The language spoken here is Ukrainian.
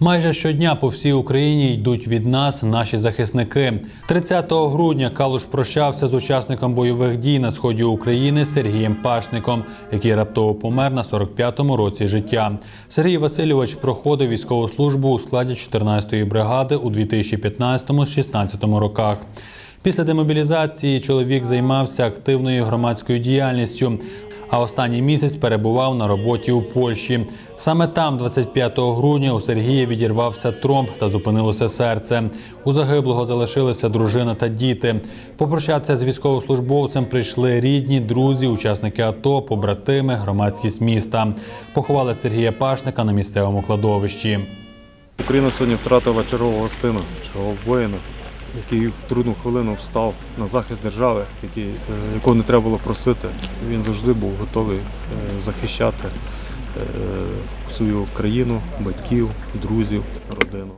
Майже щодня по всій Україні йдуть від нас наші захисники. 30 грудня Калуш прощався з учасником бойових дій на сході України Сергієм Пашником, який раптово помер на 45-му році життя. Сергій Васильович проходив військову службу у складі 14-ї бригади у 2015-16 роках. Після демобілізації чоловік займався активною громадською діяльністю. А останній місяць перебував на роботі у Польщі. Саме там, 25 грудня, у Сергія відірвався тромб та зупинилося серце. У загиблого залишилися дружина та діти. Попрощатися з військовослужбовцем прийшли рідні, друзі, учасники АТО, побратими, громадськість міста. Поховали Сергія Пашника на місцевому кладовищі. Україна сьогодні втратила чергового сина, чергового воїна, який в трудну хвилину встав на захист держави, який, е, якого не треба було просити. Він завжди був готовий е, захищати е, свою країну, батьків, друзів, родину.